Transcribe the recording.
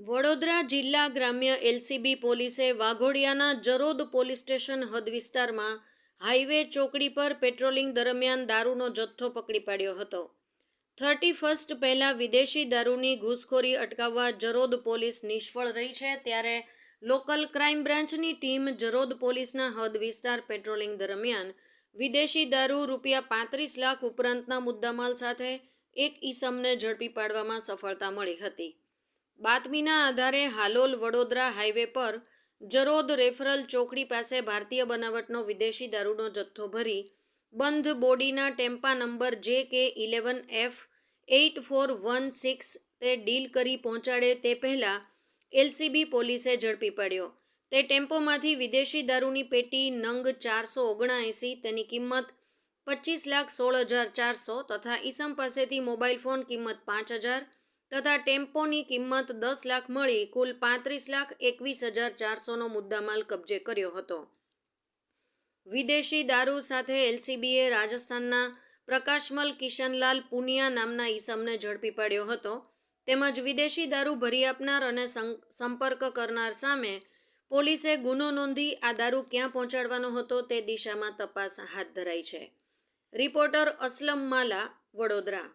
વડોદરા જિલ્લા ગ્રામ્ય એલસીબી પોલીસે વાઘોડિયાના જરોદ પોલીસ સ્ટેશન હદ વિસ્તારમાં હાઈવે ચોકડી પર પેટ્રોલિંગ દરમિયાન દારૂનો જથ્થો પકડી પાડ્યો હતો. થર્ટી ફર્સ્ટ પહેલાં વિદેશી દારૂની ઘૂસખોરી અટકાવવા જરોદ પોલીસ નિષ્ફળ રહી છે ત્યારે લોકલ ક્રાઇમ બ્રાન્ચની ટીમ જરોદ પોલીસના હદ વિસ્તાર પેટ્રોલિંગ દરમિયાન વિદેશી દારૂ રૂપિયા પાંત્રીસ લાખ ઉપરાંતના મુદ્દામાલ સાથે એક ઈસમને ઝડપી પાડવામાં સફળતા મળી હતી. બાતમીના આધારે હાલોલ વડોદરા હાઈવે પર જરોદ રેફરલ ચોકડી પાસે ભારતીય બનાવટનો વિદેશી દારૂનો જથ્થો ભરી બંધ બોડીના ટેમ્પા નંબર જે કે eleven F eight four one six તે ડીલ કરી પહોંચાડે તે પહેલાં એલસીબી પોલીસે ઝડપી પાડ્યો. તે ટેમ્પોમાંથી વિદેશી દારૂની પેટી નંગ ચારસો ઓગણએંસી તેની કિંમત પચીસ લાખ સોળ હજાર ચારસો તથા ઈસમ પાસેથી મોબાઈલ ફોન કિંમત પાંચ હજાર તથા ટેમ્પોની કિંમત દસ લાખ મળી કુલ પાંત્રીસ લાખ એકવીસ હજાર ચારસોનો મુદ્દામાલ કબજે કર્યો હતો. વિદેશી દારૂ સાથે એલસીબીએ રાજસ્થાનના પ્રકાશમલ કિશનલાલ પુનિયા નામના ઈસમને ઝડપી પાડ્યો હતો. તેમજ વિદેશી દારૂ ભરી આપનાર અને સંપર્ક કરનાર સામે પોલીસે ગુનો નોંધી આ દારૂ ક્યાં પહોંચાડવાનો હતો તે દિશામાં તપાસ હાથ ધરાઈ છે. રિપોર્ટર અસલમ માલા, વડોદરા.